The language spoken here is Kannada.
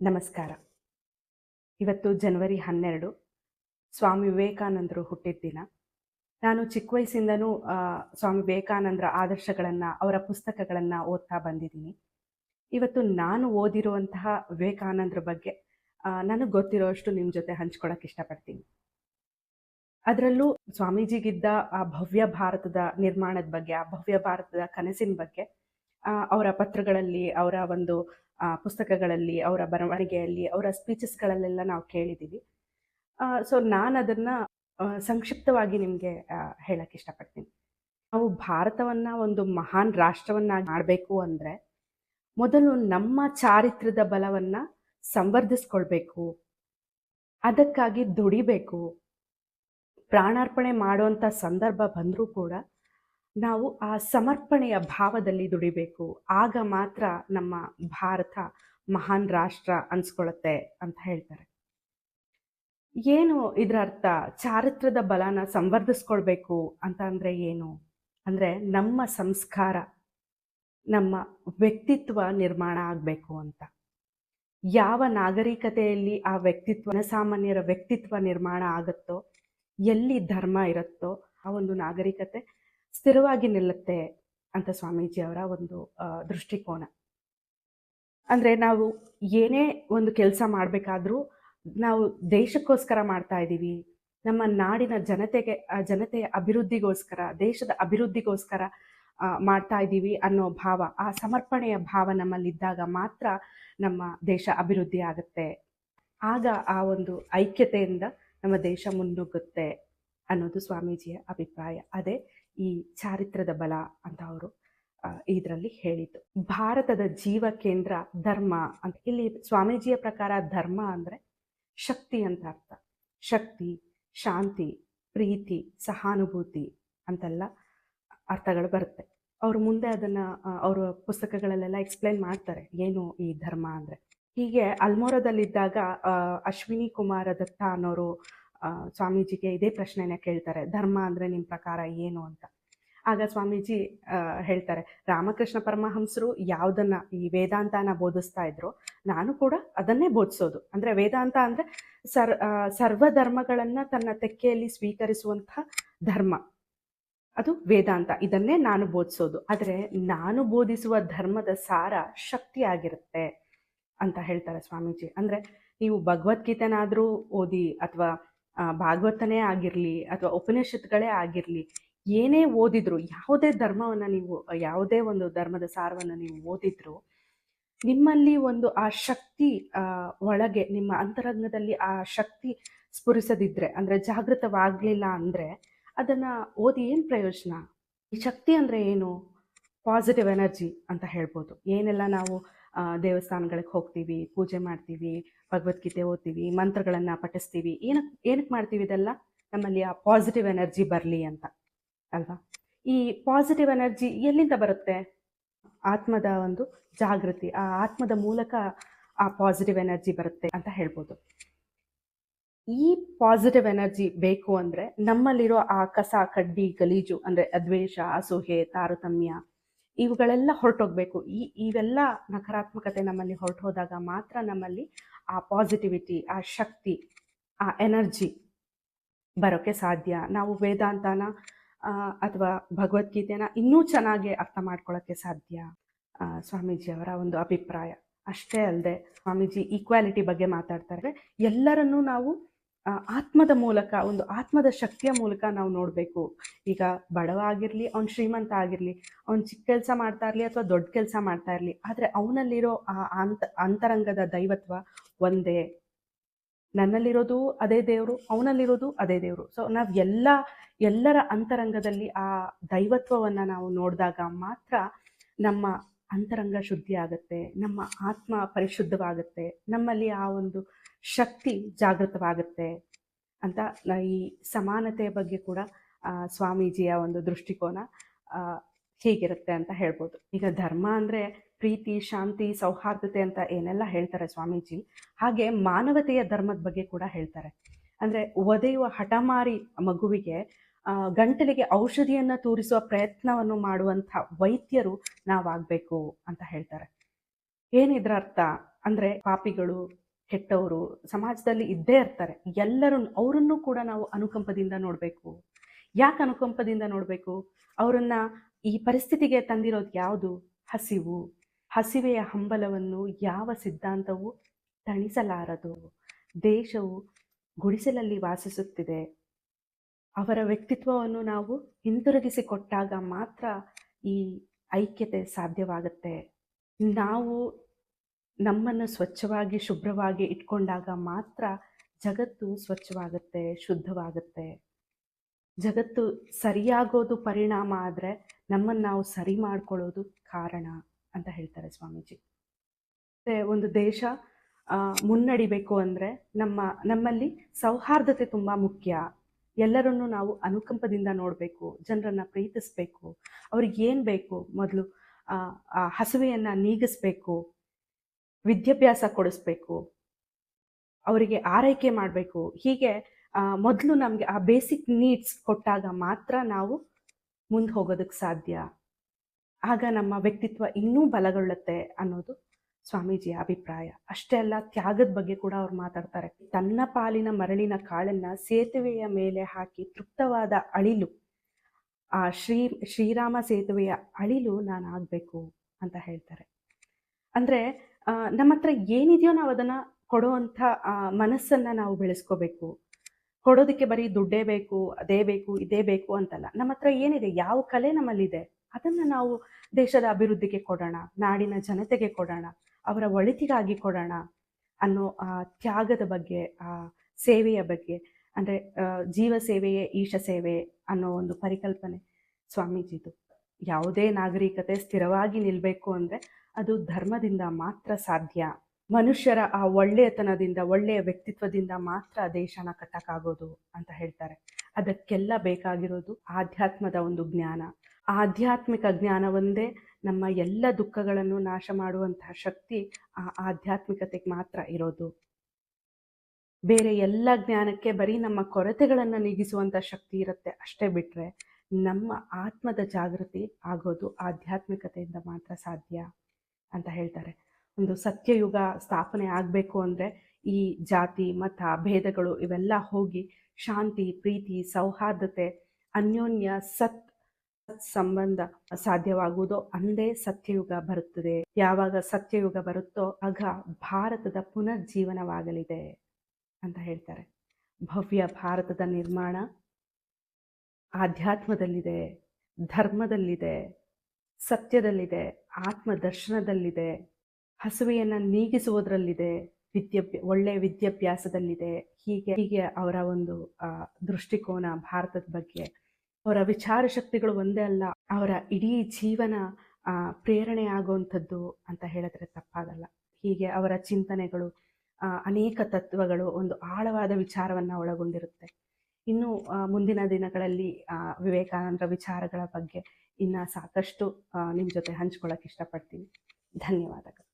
ನಮಸ್ಕಾರ. ಇವತ್ತು ಜನವರಿ ಹನ್ನೆರಡು, ಸ್ವಾಮಿ ವಿವೇಕಾನಂದರು ಹುಟ್ಟಿದ ದಿನ. ನಾನು ಚಿಕ್ಕ ವಯಸ್ಸಿಂದನೂ ಸ್ವಾಮಿ ವಿವೇಕಾನಂದರ ಆದರ್ಶಗಳನ್ನು, ಅವರ ಪುಸ್ತಕಗಳನ್ನು ಓದ್ತಾ ಬಂದಿದ್ದೀನಿ. ಇವತ್ತು ನಾನು ಓದಿರುವಂತಹ ವಿವೇಕಾನಂದರ ಬಗ್ಗೆ ನನಗೆ ಗೊತ್ತಿರೋಷ್ಟು ನಿಮ್ಮ ಜೊತೆ ಹಂಚ್ಕೊಳಕ್ಕೆ ಇಷ್ಟಪಡ್ತೀನಿ. ಅದರಲ್ಲೂ ಸ್ವಾಮೀಜಿಗಿದ್ದ ಆ ಭವ್ಯ ಭಾರತದ ನಿರ್ಮಾಣದ ಬಗ್ಗೆ, ಆ ಭವ್ಯ ಭಾರತದ ಕನಸಿನ ಬಗ್ಗೆ ಅವರ ಪತ್ರಗಳಲ್ಲಿ, ಅವರ ಒಂದು ಪುಸ್ತಕಗಳಲ್ಲಿ, ಅವರ ಬರವಣಿಗೆಯಲ್ಲಿ, ಅವರ ಸ್ಪೀಚಸ್ಗಳಲ್ಲೆಲ್ಲ ನಾವು ಕೇಳಿದ್ದೀವಿ ಸೊ ನಾನು ಅದನ್ನು ಸಂಕ್ಷಿಪ್ತವಾಗಿ ನಿಮಗೆ ಹೇಳಕ್ಕೆ ಇಷ್ಟಪಡ್ತೀನಿ. ನಾವು ಭಾರತವನ್ನು ಒಂದು ಮಹಾನ್ ರಾಷ್ಟ್ರವನ್ನಾಗಿ ಮಾಡಬೇಕು ಅಂದರೆ, ಮೊದಲು ನಮ್ಮ ಚಾರಿತ್ರ್ಯದ ಬಲವನ್ನ ಸಂವರ್ಧಿಸ್ಕೊಳ್ಬೇಕು, ಅದಕ್ಕಾಗಿ ದುಡಿಬೇಕು. ಪ್ರಾಣಾರ್ಪಣೆ ಮಾಡುವಂಥ ಸಂದರ್ಭ ಬಂದರೂ ಕೂಡ ನಾವು ಆ ಸಮರ್ಪಣೆಯ ಭಾವದಲ್ಲಿ ದುಡಿಬೇಕು. ಆಗ ಮಾತ್ರ ನಮ್ಮ ಭಾರತ ಮಹಾನ್ ರಾಷ್ಟ್ರ ಅನ್ಸ್ಕೊಳ್ಳುತ್ತೆ ಅಂತ ಹೇಳ್ತಾರೆ. ಏನು ಇದರ ಅರ್ಥ ಚಾರಿತ್ರದ ಬಲನ ಸಂವರ್ಧಿಸ್ಕೊಳ್ಬೇಕು ಅಂತ ಅಂದರೆ ಏನು? ಅಂದರೆ ನಮ್ಮ ಸಂಸ್ಕಾರ, ನಮ್ಮ ವ್ಯಕ್ತಿತ್ವ ನಿರ್ಮಾಣ ಆಗಬೇಕು ಅಂತ. ಯಾವ ನಾಗರಿಕತೆಯಲ್ಲಿ ಆ ವ್ಯಕ್ತಿತ್ವ ಸಾಮಾನ್ಯರ ವ್ಯಕ್ತಿತ್ವ ನಿರ್ಮಾಣ ಆಗುತ್ತೋ, ಎಲ್ಲಿ ಧರ್ಮ ಇರುತ್ತೋ ಆ ಒಂದು ನಾಗರಿಕತೆ ಸ್ಥಿರವಾಗಿ ನಿಲ್ಲುತ್ತೆ ಅಂತ ಸ್ವಾಮೀಜಿ ಅವರ ಒಂದು ದೃಷ್ಟಿಕೋನ. ಅಂದರೆ ನಾವು ಏನೇ ಒಂದು ಕೆಲಸ ಮಾಡಬೇಕಾದ್ರೂ ನಾವು ದೇಶಕ್ಕೋಸ್ಕರ ಮಾಡ್ತಾ ಇದ್ದೀವಿ, ನಮ್ಮ ನಾಡಿನ ಜನತೆಗೆ ಜನತೆಯ ಅಭಿವೃದ್ಧಿಗೋಸ್ಕರ, ದೇಶದ ಅಭಿವೃದ್ಧಿಗೋಸ್ಕರ ಮಾಡ್ತಾ ಇದ್ದೀವಿ ಅನ್ನೋ ಭಾವ, ಆ ಸಮರ್ಪಣೆಯ ಭಾವ ನಮ್ಮಲ್ಲಿದ್ದಾಗ ಮಾತ್ರ ನಮ್ಮ ದೇಶ ಅಭಿವೃದ್ಧಿ ಆಗುತ್ತೆ. ಆಗ ಆ ಒಂದು ಐಕ್ಯತೆಯಿಂದ ನಮ್ಮ ದೇಶ ಮುನ್ನುಗ್ಗುತ್ತೆ ಅನ್ನೋದು ಸ್ವಾಮೀಜಿಯ ಅಭಿಪ್ರಾಯ. ಅದೇ ಈ ಚಾರಿತ್ರದ ಬಲ ಅಂತ ಅವರು ಇದರಲ್ಲಿ ಹೇಳಿದ್ದು. ಭಾರತದ ಜೀವ ಕೇಂದ್ರ ಧರ್ಮ ಅಂತ. ಇಲ್ಲಿ ಸ್ವಾಮೀಜಿಯ ಪ್ರಕಾರ ಧರ್ಮ ಅಂದರೆ ಶಕ್ತಿ ಅಂತ ಅರ್ಥ. ಶಕ್ತಿ, ಶಾಂತಿ, ಪ್ರೀತಿ, ಸಹಾನುಭೂತಿ ಅಂತೆಲ್ಲ ಅರ್ಥಗಳು ಬರುತ್ತೆ. ಅವರು ಮುಂದೆ ಅದನ್ನು ಅವರ ಪುಸ್ತಕಗಳಲ್ಲೆಲ್ಲ ಎಕ್ಸ್ಪ್ಲೈನ್ ಮಾಡ್ತಾರೆ. ಏನು ಈ ಧರ್ಮ ಅಂದರೆ? ಹೀಗೆ ಅಲ್ಮೋರದಲ್ಲಿದ್ದಾಗ ಅಶ್ವಿನಿ ಕುಮಾರ ದತ್ತ ಅನ್ನೋರು ಸ್ವಾಮೀಜಿಗೆ ಇದೇ ಪ್ರಶ್ನೆನ ಕೇಳ್ತಾರೆ ಧರ್ಮ ಅಂದರೆ ನಿಮ್ಮ ಪ್ರಕಾರ ಏನು ಅಂತ? ಆಗ ಸ್ವಾಮೀಜಿ ಹೇಳ್ತಾರೆ ರಾಮಕೃಷ್ಣ ಪರಮಹಂಸರು ಯಾವುದನ್ನ ಈ ವೇದಾಂತನ ಬೋಧಿಸ್ತಾ ಇದ್ರು ನಾನು ಕೂಡ ಅದನ್ನೇ ಬೋಧಿಸೋದು. ಅಂದರೆ ವೇದಾಂತ ಅಂದರೆ ಸರ್ ಆ, ಸರ್ವ ಧರ್ಮಗಳನ್ನು ತನ್ನ ತೆಕ್ಕೆಯಲ್ಲಿ ಸ್ವೀಕರಿಸುವಂಥ ಧರ್ಮ. ಅದು ವೇದಾಂತ ಇದನ್ನೇ ನಾನು ಬೋಧಿಸೋದು. ಆದರೆ ನಾನು ಬೋಧಿಸುವ ಧರ್ಮದ ಸಾರ ಶಕ್ತಿ ಆಗಿರುತ್ತೆ ಅಂತ ಹೇಳ್ತಾರೆ ಸ್ವಾಮೀಜಿ. ಅಂದರೆ ನೀವು ಭಗವದ್ಗೀತೆನಾದರೂ ಓದಿ ಅಥವಾ ಭಾಗವತನೇ ಆಗಿರಲಿ ಅಥವಾ ಉಪನಿಷತ್ಗಳೇ ಆಗಿರಲಿ, ಏನೇ ಓದಿದ್ರು, ಯಾವುದೇ ಧರ್ಮವನ್ನು ನೀವು, ಯಾವುದೇ ಒಂದು ಧರ್ಮದ ಸಾರವನ್ನು ನೀವು ಓದಿದ್ರು, ನಿಮ್ಮಲ್ಲಿ ಒಂದು ಆ ಶಕ್ತಿ ಒಳಗೆ, ನಿಮ್ಮ ಅಂತರಂಗದಲ್ಲಿ ಆ ಶಕ್ತಿ ಸ್ಫುರಿಸದಿದ್ರೆ, ಅಂದರೆ ಜಾಗೃತವಾಗಲಿಲ್ಲ ಅಂದರೆ, ಅದನ್ನು ಓದಿ ಏನು ಪ್ರಯೋಜನ? ಈ ಶಕ್ತಿ ಅಂದರೆ ಏನು? ಪಾಸಿಟಿವ್ ಎನರ್ಜಿ ಅಂತ ಹೇಳ್ಬೋದು. ಏನೆಲ್ಲ ನಾವು ದೇವಸ್ಥಾನಗಳಿಗೆ ಹೋಗ್ತೀವಿ, ಪೂಜೆ ಮಾಡ್ತೀವಿ, ಭಗವದ್ಗೀತೆ ಓದ್ತೀವಿ, ಮಂತ್ರಗಳನ್ನು ಪಠಿಸ್ತೀವಿ. ಏನಕ್ಕೆ ಏನಕ್ಕೆ ಮಾಡ್ತೀವಿ ಇದೆಲ್ಲ? ನಮ್ಮಲ್ಲಿ ಆ ಪಾಸಿಟಿವ್ ಎನರ್ಜಿ ಬರಲಿ ಅಂತ, ಅಲ್ವಾ? ಈ ಪಾಸಿಟಿವ್ ಎನರ್ಜಿ ಎಲ್ಲಿಂದ ಬರುತ್ತೆ? ಆತ್ಮದ ಒಂದು ಜಾಗೃತಿ, ಆ ಆತ್ಮದ ಮೂಲಕ ಆ ಪಾಸಿಟಿವ್ ಎನರ್ಜಿ ಬರುತ್ತೆ ಅಂತ ಹೇಳ್ಬೋದು. ಈ ಪಾಸಿಟಿವ್ ಎನರ್ಜಿ ಬೇಕು ಅಂದರೆ ನಮ್ಮಲ್ಲಿರೋ ಆ ಕಸ, ಕಡ್ಡಿ, ಗಲೀಜು, ಅಂದರೆ ಅದ್ವೇಷ ಅಸೂಹೆ ತಾರತಮ್ಯ ಇವುಗಳೆಲ್ಲ ಹೊರಟೋಗ್ಬೇಕು. ಈ ಇವೆಲ್ಲ ನಕಾರಾತ್ಮಕತೆ ನಮ್ಮಲ್ಲಿ ಹೊರಟೋದಾಗ ಮಾತ್ರ ನಮ್ಮಲ್ಲಿ ಆ ಪಾಸಿಟಿವಿಟಿ ಆ ಶಕ್ತಿ, ಆ ಎನರ್ಜಿ ಬರೋಕ್ಕೆ ಸಾಧ್ಯ. ನಾವು ವೇದಾಂತನ ಅಥವಾ ಭಗವದ್ಗೀತೆನ ಇನ್ನೂ ಚೆನ್ನಾಗಿ ಅರ್ಥ ಮಾಡ್ಕೊಳ್ಳೋಕ್ಕೆ ಸಾಧ್ಯ. ಸ್ವಾಮೀಜಿಯವರ ಒಂದು ಅಭಿಪ್ರಾಯ. ಅಷ್ಟೇ ಅಲ್ಲದೆ ಸ್ವಾಮೀಜಿ ಈಕ್ವಾಲಿಟಿ ಬಗ್ಗೆ ಮಾತಾಡ್ತಾರೆ. ಎಲ್ಲರನ್ನೂ ನಾವು ಆತ್ಮದ ಮೂಲಕ, ಒಂದು ಆತ್ಮದ ಶಕ್ತಿಯ ಮೂಲಕ ನಾವು ನೋಡಬೇಕು. ಈಗ ಬಡವ ಆಗಿರಲಿ, ಅವ್ನು ಶ್ರೀಮಂತ ಆಗಿರಲಿ, ಅವ್ನು ಚಿಕ್ಕ ಕೆಲಸ ಮಾಡ್ತಾ ಇರಲಿ ಅಥವಾ ದೊಡ್ಡ ಕೆಲಸ ಮಾಡ್ತಾ ಇರಲಿ, ಆದರೆ ಅವನಲ್ಲಿರೋ ಆ ಅಂತ, ಅಂತರಂಗದ ದೈವತ್ವ ಒಂದೇ. ನನ್ನಲ್ಲಿರೋದು ಅದೇ ದೇವರು, ಅವನಲ್ಲಿರೋದು ಅದೇ ದೇವರು. ಸೊ ನಾವು ಎಲ್ಲ, ಎಲ್ಲರ ಅಂತರಂಗದಲ್ಲಿ ಆ ದೈವತ್ವವನ್ನು ನಾವು ನೋಡಿದಾಗ ಮಾತ್ರ ನಮ್ಮ ಅಂತರಂಗ ಶುದ್ಧಿ ಆಗುತ್ತೆ, ನಮ್ಮ ಆತ್ಮ ಪರಿಶುದ್ಧವಾಗುತ್ತೆ, ನಮ್ಮಲ್ಲಿ ಆ ಒಂದು ಶಕ್ತಿ ಜಾಗೃತವಾಗುತ್ತೆ ಅಂತ ಈ ಸಮಾನತೆಯ ಬಗ್ಗೆ ಕೂಡ ಸ್ವಾಮೀಜಿಯ ಒಂದು ದೃಷ್ಟಿಕೋನ ಹೇಗಿರುತ್ತೆ ಅಂತ ಹೇಳ್ಬೋದು. ಈಗ ಧರ್ಮ ಅಂದರೆ ಪ್ರೀತಿ, ಶಾಂತಿ, ಸೌಹಾರ್ದತೆ ಅಂತ ಏನೆಲ್ಲ ಹೇಳ್ತಾರೆ ಸ್ವಾಮೀಜಿ, ಹಾಗೆ ಮಾನವತೆಯ ಧರ್ಮದ ಬಗ್ಗೆ ಕೂಡ ಹೇಳ್ತಾರೆ. ಅಂದರೆ ಒದೆಯುವ ಹಠಮಾರಿ ಮಗುವಿಗೆ ಗಂಟಲಿಗೆ ಔಷಧಿಯನ್ನು ತೋರಿಸುವ ಪ್ರಯತ್ನವನ್ನು ಮಾಡುವಂಥ ವೈದ್ಯರು ನಾವಾಗಬೇಕು ಅಂತ ಹೇಳ್ತಾರೆ. ಏನಿದ್ರ ಅರ್ಥ? ಅಂದ್ರೆ ಪಾಪಿಗಳು, ಕೆಟ್ಟವರು ಸಮಾಜದಲ್ಲಿ ಇದ್ದೇ ಇರ್ತಾರೆ. ಎಲ್ಲರೂ ಅವರನ್ನು ಕೂಡ ನಾವು ಅನುಕಂಪದಿಂದ ನೋಡಬೇಕು. ಯಾಕೆ ಅನುಕಂಪದಿಂದ ನೋಡಬೇಕು? ಅವರನ್ನ ಈ ಪರಿಸ್ಥಿತಿಗೆ ತಂದಿರೋದು ಯಾವುದು? ಹಸಿವು. ಹಸಿವೆಯ ಹಂಬಲವನ್ನು ಯಾವ ಸಿದ್ಧಾಂತವು ತಣಿಸಲಾರದು? ದೇಶವು ಗುಡಿಸಲಲ್ಲಿ ವಾಸಿಸುತ್ತಿದೆ. ಅವರ ವ್ಯಕ್ತಿತ್ವವನ್ನು ನಾವು ಹಿಂತಿರುಗಿಸಿ ಕೊಟ್ಟಾಗ ಮಾತ್ರ ಈ ಐಕ್ಯತೆ ಸಾಧ್ಯವಾಗುತ್ತೆ. ನಾವು ನಮ್ಮನ್ನು ಸ್ವಚ್ಛವಾಗಿ, ಶುಭ್ರವಾಗಿ ಇಟ್ಕೊಂಡಾಗ ಮಾತ್ರ ಜಗತ್ತು ಸ್ವಚ್ಛವಾಗುತ್ತೆ, ಶುದ್ಧವಾಗುತ್ತೆ. ಜಗತ್ತು ಸರಿಯಾಗೋದು ಪರಿಣಾಮ ಆದರೆ ನಮ್ಮನ್ನು ನಾವು ಸರಿ ಮಾಡ್ಕೊಳ್ಳೋದು ಕಾರಣ ಅಂತ ಹೇಳ್ತಾರೆ ಸ್ವಾಮೀಜಿ. ಮತ್ತು ಒಂದು ದೇಶ ಮುನ್ನಡಿಬೇಕು ಅಂದರೆ ನಮ್ಮ, ನಮ್ಮಲ್ಲಿ ಸೌಹಾರ್ದತೆ ತುಂಬ ಮುಖ್ಯ. ಎಲ್ಲರನ್ನು ನಾವು ಅನುಕಂಪದಿಂದ ನೋಡಬೇಕು, ಜನರನ್ನು ಪ್ರೀತಿಸ್ಬೇಕು, ಅವ್ರಿಗೆ ಏನು ಬೇಕು ಮೊದಲು, ಆ ಹಸುವೆಯನ್ನು ನೀಗಿಸ್ಬೇಕು, ವಿದ್ಯಾಭ್ಯಾಸ ಕೊಡಿಸ್ಬೇಕು, ಅವರಿಗೆ ಆರೈಕೆ ಮಾಡಬೇಕು. ಹೀಗೆ ಮೊದಲು ನಮಗೆ ಆ ಬೇಸಿಕ್ ನೀಡ್ಸ್ ಕೊಟ್ಟಾಗ ಮಾತ್ರ ನಾವು ಮುಂದೆ ಹೋಗೋದಕ್ಕೆ ಸಾಧ್ಯ. ಆಗ ನಮ್ಮ ವ್ಯಕ್ತಿತ್ವ ಇನ್ನೂ ಬಲಗೊಳ್ಳುತ್ತೆ ಅನ್ನೋದು ಸ್ವಾಮೀಜಿಯ ಅಭಿಪ್ರಾಯ. ಅಷ್ಟೇ ಅಲ್ಲ ತ್ಯಾಗದ ಬಗ್ಗೆ ಕೂಡ ಅವ್ರು ಮಾತಾಡ್ತಾರೆ. ತನ್ನ ಪಾಲಿನ ಮರಳಿನ ಕಾಳನ್ನ ಸೇತುವೆಯ ಮೇಲೆ ಹಾಕಿ ತೃಪ್ತವಾದ ಅಳಿಲು. ಆ ಶ್ರೀ, ಶ್ರೀರಾಮ ಸೇತುವೆಯ ಅಳಿಲು ನಾನು ಆಗಬೇಕು ಅಂತ ಹೇಳ್ತಾರೆ. ಅಂದರೆ ನಮ್ಮ ಹತ್ರ ಏನಿದೆಯೋ ನಾವು ಅದನ್ನು ಕೊಡುವಂಥ ಮನಸ್ಸನ್ನ ನಾವು ಬೆಳೆಸ್ಕೋಬೇಕು. ಕೊಡೋದಕ್ಕೆ ಬರೀ ದುಡ್ಡೇ ಬೇಕು, ಅದೇ ಬೇಕು, ಇದೇ ಬೇಕು ಅಂತಲ್ಲ. ನಮ್ಮ ಹತ್ರ ಏನಿದೆ, ಯಾವ ಕಲೆ ನಮ್ಮಲ್ಲಿದೆ, ಅದನ್ನು ನಾವು ದೇಶದ ಅಭಿವೃದ್ಧಿಗೆ ಕೊಡೋಣ, ನಾಡಿನ ಜನತೆಗೆ ಕೊಡೋಣ. ಅವರ ಒಳಿತಿಗಾಗಿ ಕೊಡೋಣ ಅನ್ನೋ, ಆ, ತ್ಯಾಗದ ಬಗ್ಗೆ, ಆ, ಸೇವೆಯ ಬಗ್ಗೆ, ಅಂದರೆ ಜೀವ ಸೇವೆಯೇ ಈಶ ಸೇವೆ ಅನ್ನೋ ಒಂದು ಪರಿಕಲ್ಪನೆ ಸ್ವಾಮೀಜಿದು. ಯಾವುದೇ ನಾಗರಿಕತೆ ಸ್ಥಿರವಾಗಿ ನಿಲ್ಲಬೇಕು ಅಂದರೆ ಅದು ಧರ್ಮದಿಂದ ಮಾತ್ರ ಸಾಧ್ಯ. ಮನುಷ್ಯರ ಆ ಒಳ್ಳೆಯತನದಿಂದ, ಒಳ್ಳೆಯ ವ್ಯಕ್ತಿತ್ವದಿಂದ ಮಾತ್ರ ದೇಶನ ಕಟ್ಟಕ್ಕಾಗೋದು ಅಂತ ಹೇಳ್ತಾರೆ. ಅದಕ್ಕೆಲ್ಲ ಬೇಕಾಗಿರೋದು ಆಧ್ಯಾತ್ಮದ ಒಂದು ಜ್ಞಾನ. ಆಧ್ಯಾತ್ಮಿಕ ಜ್ಞಾನವೊಂದೇ ನಮ್ಮ ಎಲ್ಲ ದುಃಖಗಳನ್ನು ನಾಶ ಮಾಡುವಂತಹ ಶಕ್ತಿ ಆ ಆಧ್ಯಾತ್ಮಿಕತೆಗೆ ಮಾತ್ರ ಇರೋದು. ಬೇರೆ ಎಲ್ಲ ಜ್ಞಾನಕ್ಕೆ ಬರೀ ನಮ್ಮ ಕೊರತೆಗಳನ್ನು ನೀಗಿಸುವಂಥ ಶಕ್ತಿ ಇರುತ್ತೆ ಅಷ್ಟೇ ಬಿಟ್ಟರೆ ನಮ್ಮ ಆತ್ಮದ ಜಾಗೃತಿ ಆಗೋದು ಆಧ್ಯಾತ್ಮಿಕತೆಯಿಂದ ಮಾತ್ರ ಸಾಧ್ಯ ಅಂತ ಹೇಳ್ತಾರೆ. ಒಂದು ಸತ್ಯಯುಗ ಸ್ಥಾಪನೆ ಆಗಬೇಕು ಅಂದರೆ ಈ ಜಾತಿ, ಮತ, ಭೇದಗಳು ಇವೆಲ್ಲ ಹೋಗಿ ಶಾಂತಿ, ಪ್ರೀತಿ, ಸೌಹಾರ್ದತೆ, ಅನ್ಯೋನ್ಯ, ಸತ್ ಸತ್ ಸಂಬಂಧ ಸಾಧ್ಯವಾಗುವುದೋ ಅಂದೇ ಸತ್ಯಯುಗ ಬರುತ್ತದೆ. ಯಾವಾಗ ಸತ್ಯಯುಗ ಬರುತ್ತೋ ಆಗ ಭಾರತದ ಪುನರ್ಜೀವನವಾಗಲಿದೆ ಅಂತ ಹೇಳ್ತಾರೆ. ಭವ್ಯ ಭಾರತದ ನಿರ್ಮಾಣ ಆಧ್ಯಾತ್ಮದಲ್ಲಿದೆ, ಧರ್ಮದಲ್ಲಿದೆ, ಸತ್ಯದಲ್ಲಿದೆ ಆತ್ಮ ದರ್ಶನದಲ್ಲಿದೆ ಹಸುವೆಯನ್ನು ನೀಗಿಸುವುದರಲ್ಲಿದೆ, ವಿದ್ಯಾಭ್ಯ ಒಳ್ಳೆಯ ವಿದ್ಯಾಭ್ಯಾಸದಲ್ಲಿದೆ. ಹೀಗೆ ಹೀಗೆ ಅವರ ಒಂದು ದೃಷ್ಟಿಕೋನ ಭಾರತದ ಬಗ್ಗೆ ಅವರ ವಿಚಾರ ಶಕ್ತಿಗಳು ಒಂದೇ ಅಲ್ಲ, ಅವರ ಇಡೀ ಜೀವನ ಪ್ರೇರಣೆ ಆಗುವಂಥದ್ದು ಅಂತ ಹೇಳಿದ್ರೆ ತಪ್ಪಾಗಲ್ಲ. ಹೀಗೆ ಅವರ ಚಿಂತನೆಗಳು ಅನೇಕ ತತ್ವಗಳು ಒಂದು ಆಳವಾದ ವಿಚಾರವನ್ನು ಒಳಗೊಂಡಿರುತ್ತೆ. ಇನ್ನು ಮುಂದಿನ ದಿನಗಳಲ್ಲಿ ವಿವೇಕಾನಂದರ ವಿಚಾರಗಳ ಬಗ್ಗೆ ಇನ್ನು ಸಾಕಷ್ಟು ನಿಮ್ಮ ಜೊತೆ ಹಂಚ್ಕೊಳ್ಳೋಕೆ ಇಷ್ಟಪಡ್ತೀನಿ. ಧನ್ಯವಾದಗಳು.